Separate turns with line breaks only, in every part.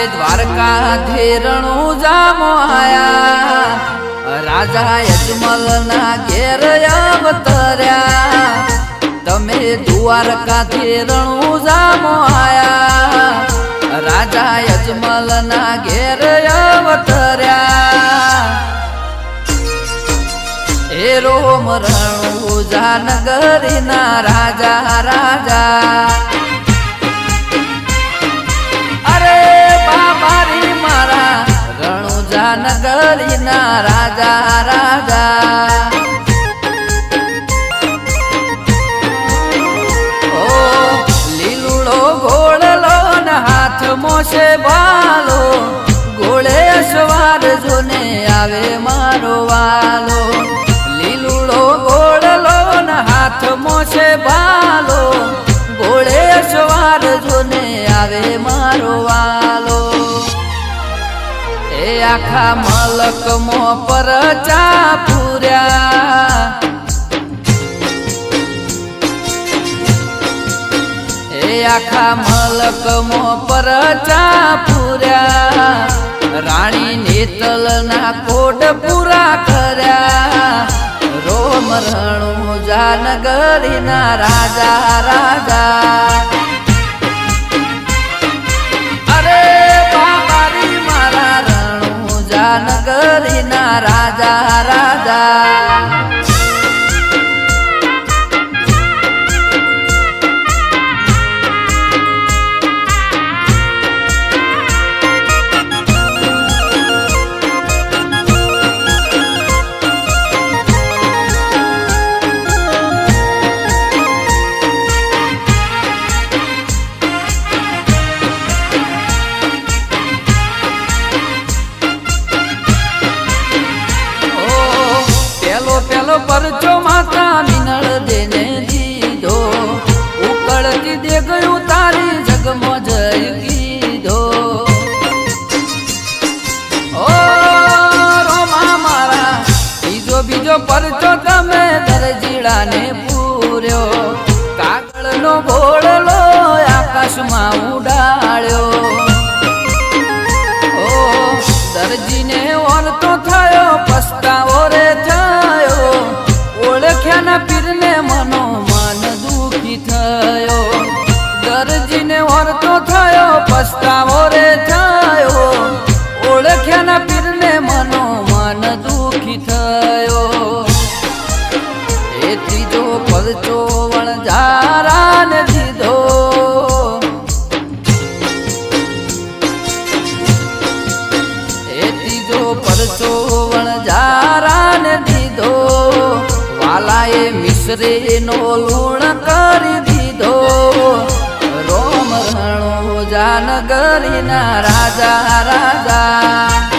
તમે દ્વારકાથી રણું જામો આયા. રાજા યજમલ ના ઘેર અવતર્યા. તમે દ્વારકા રણું જામો આયા. રાજા યજમલ ના ઘેર અવતર્યા. હે રોમ રણુ જાનગરી ના રાજા રાજા. રણુજા નગરીના રાજા રાજા ઓ લીલુડો ઘોડલો ને હાથ મોશે બાલો આખા મલક મો પર ચા પૂર્યા એ આખા મલક મો પર ચા પૂર્યા રાણી નેતલ ના કોટ પૂરા કર્યા રોમ રણુ જાનગરી ના રાજા રાજા રણુ જાનગરી ના રાજા રાજા પેલો માતા મિનળ દેને દીધો, ઉકળતી દે ગયું તારી જગમો જય કીધો. ઓ રોમા મારા, બીજો બીજો પરચો તમે દરજીડાને પૂર્યો. કાગળનો ગોળલો આકાશમાં ઉડાડ્યો ઓ દરજીને ઓરતો થયો, પસ્તાવો રે થયો. પસ્તાવો રે થયો ઓળખ્યાના પીરને મનો મન દુખી થયો. એ ત્રીજો પરચો વણઝારાને દીધો. એ ત્રીજો પરચો વણઝારાને દીધો. વાલાએ મિશ્રીનો લૂણ જાનગરીના રાજા રાજા.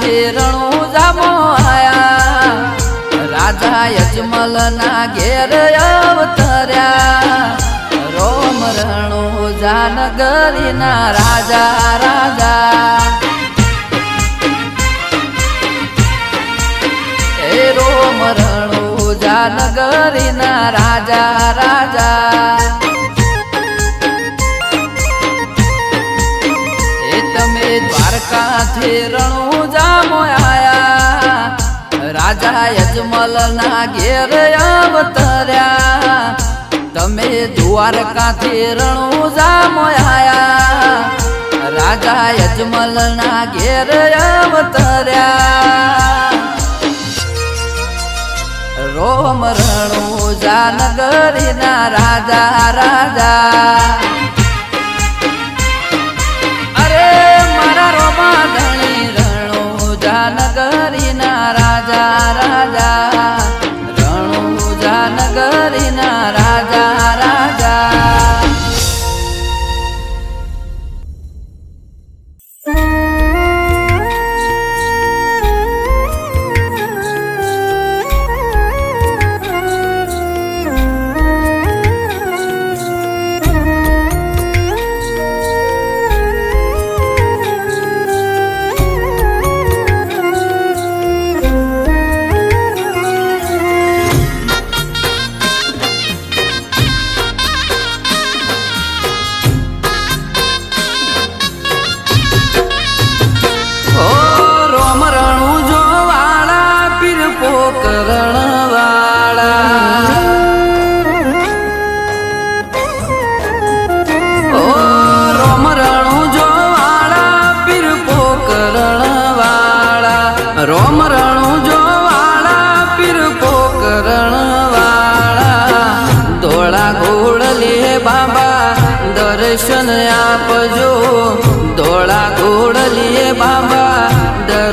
દ્વારકાથી રણું જામો આયા. રાજા યજમલ ના ઘેર અવતર્યા. રોમ રણુ જાનગરી ના રાજા રાજા. એ રોમ રણુ જાનગરી ના રાજા રાજા. એ તમે દ્વારકાથી રણુ યજમલ ના ઘેર અવતર્યા. તમે દ્વારકાથી રણું જામો આયા. રાજા યજમલ ના ઘેર અવતર્યા. રોમ રણુ જાનગરી ના રાજા રાજા.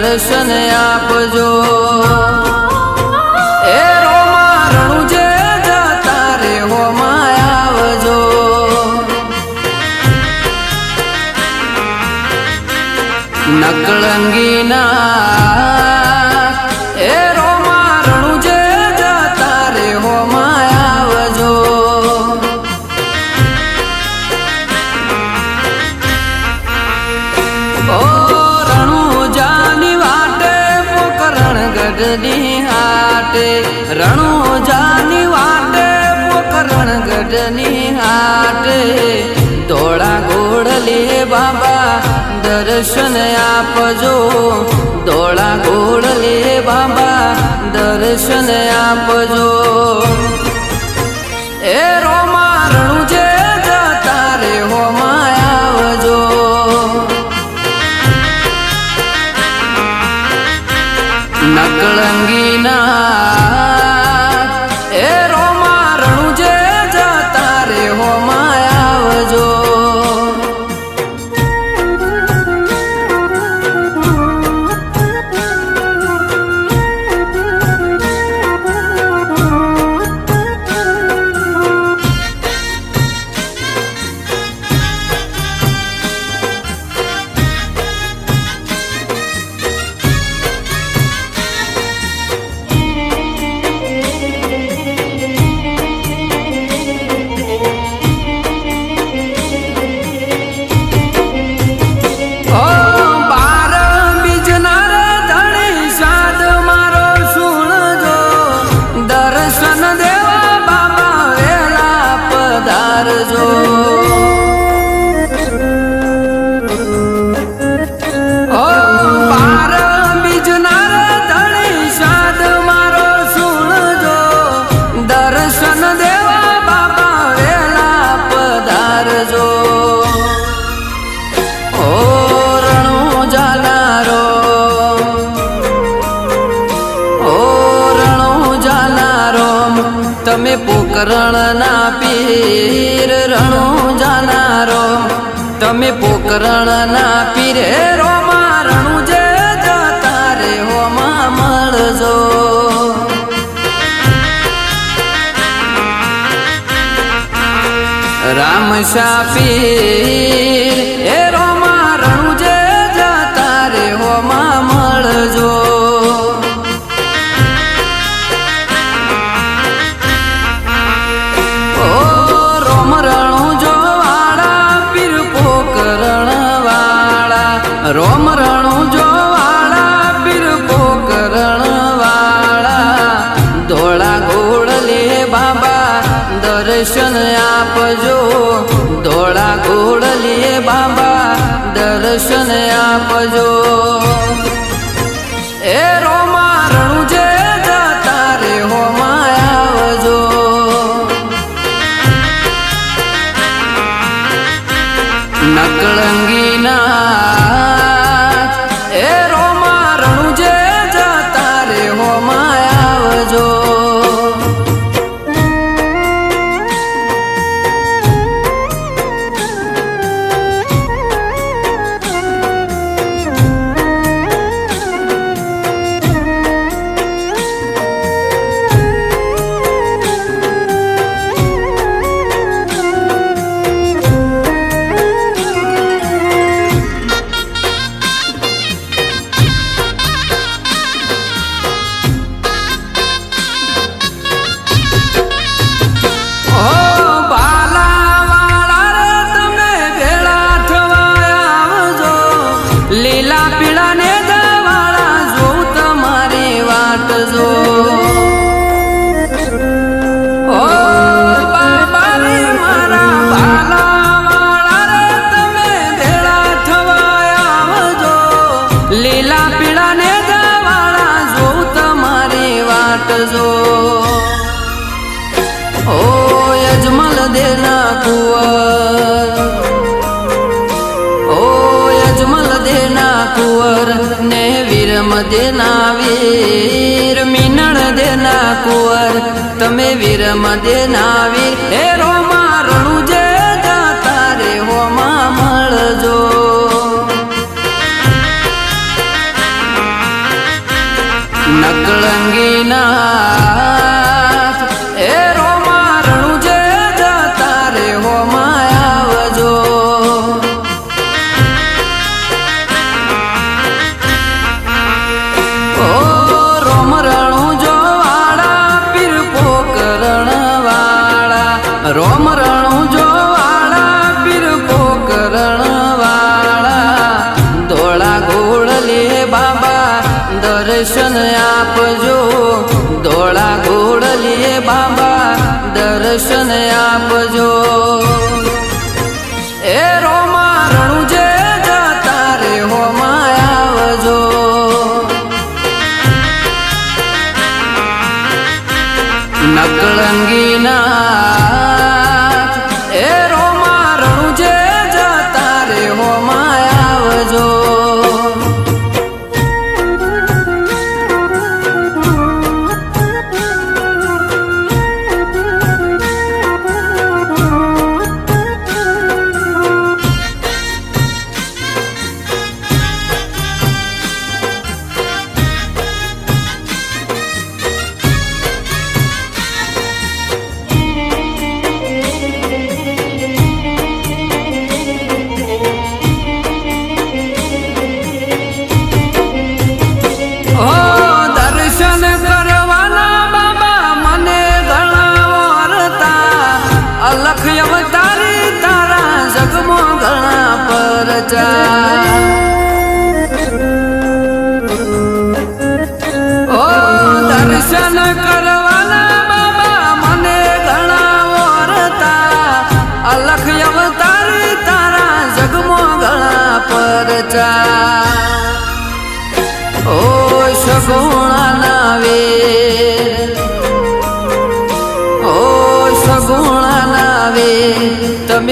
દર્શન આપજો. એ રોમા રણુ જે જતા રે હોમાં નકળંગીના ધોળા ગોળ લે બાબા, દર્શન આપજો. ધોળા ગોળ લે બાબા, દર્શન આપજો. એ રોમારણું જે જતા રે હોમાં આવજો. નકળંગીના તમે પોકરણ ના પીર રણું જાનારો. તમે પોકરણ ના પીરે રણું જે જતા રે હોમાં મળજો રામ એ આપજો દેના વીર, મીનળ દેના કુંવર. તમે વીર દેના વીર. હે રોમા રણુ જે મળજો. નકળંગીના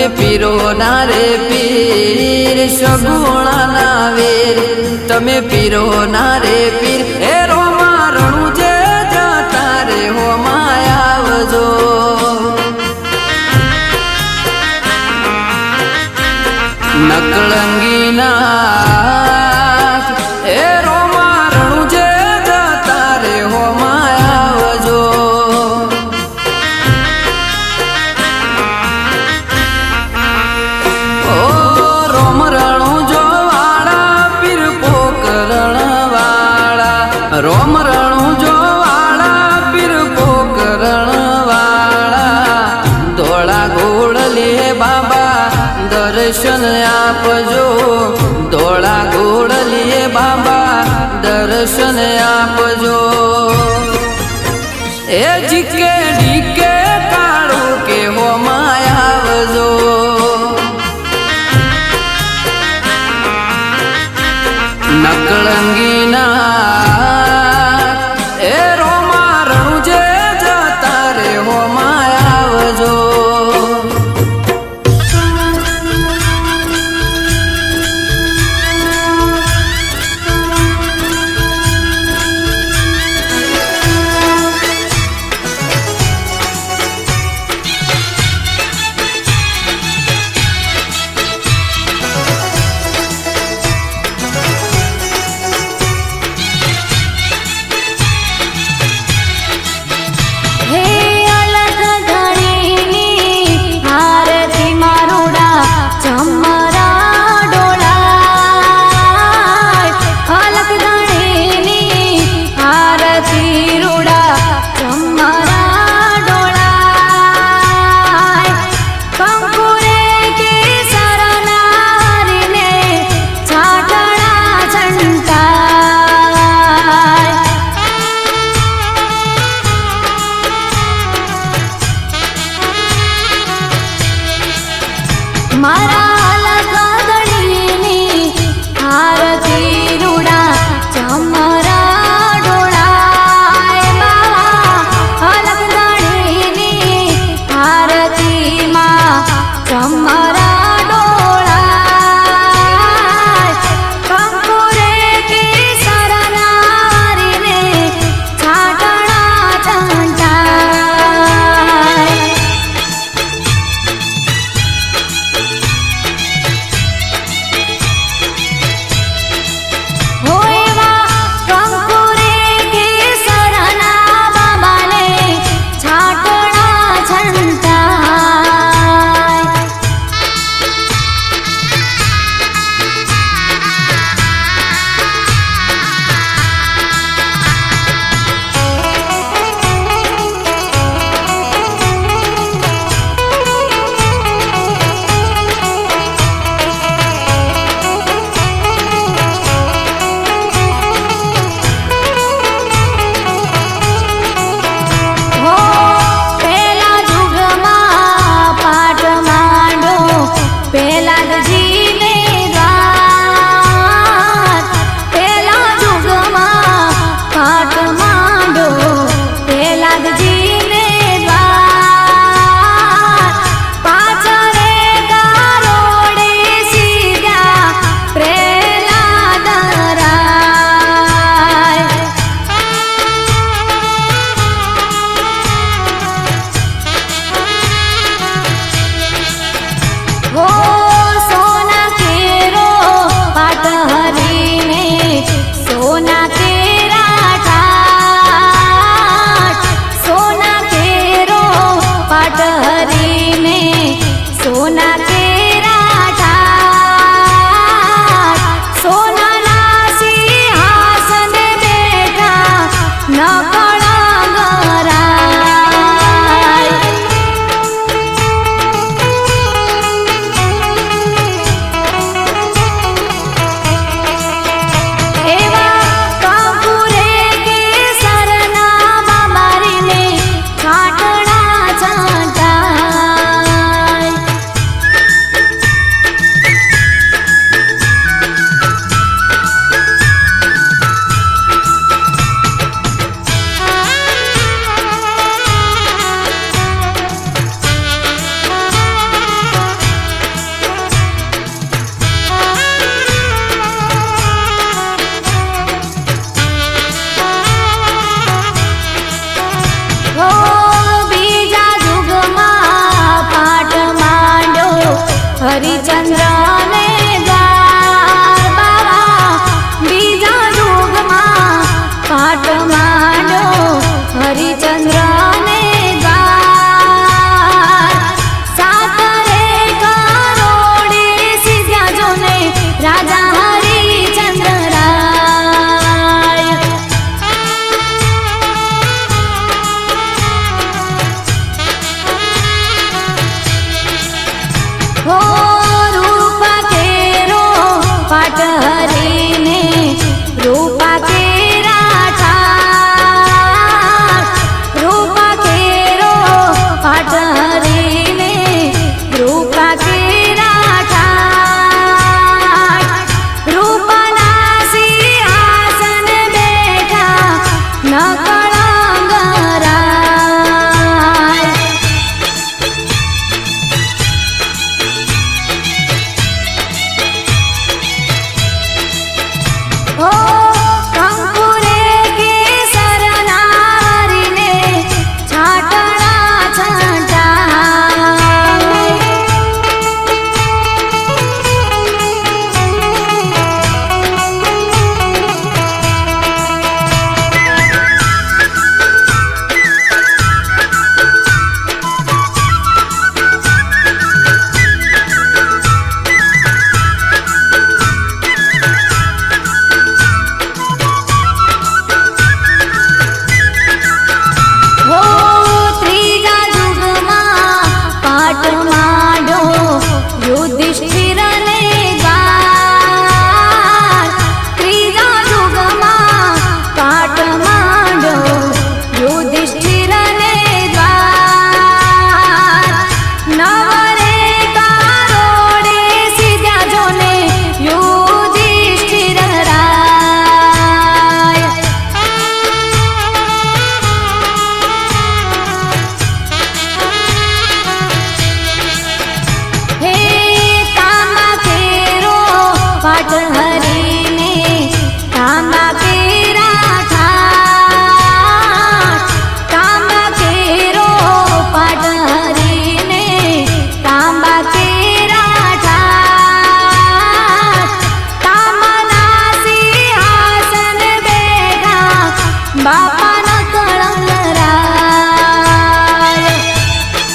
પીરો ના રે પીર સગુણા ના વેર. તમે પીરો ના રે પીર, એ રો મારણું જે જાતા રે હો માયાવજો નકળંગી ના દર્શન આપજો. ધોળા ઘોડલીએ બાબા દર્શન આપજો. એ જીકે மாற i
don't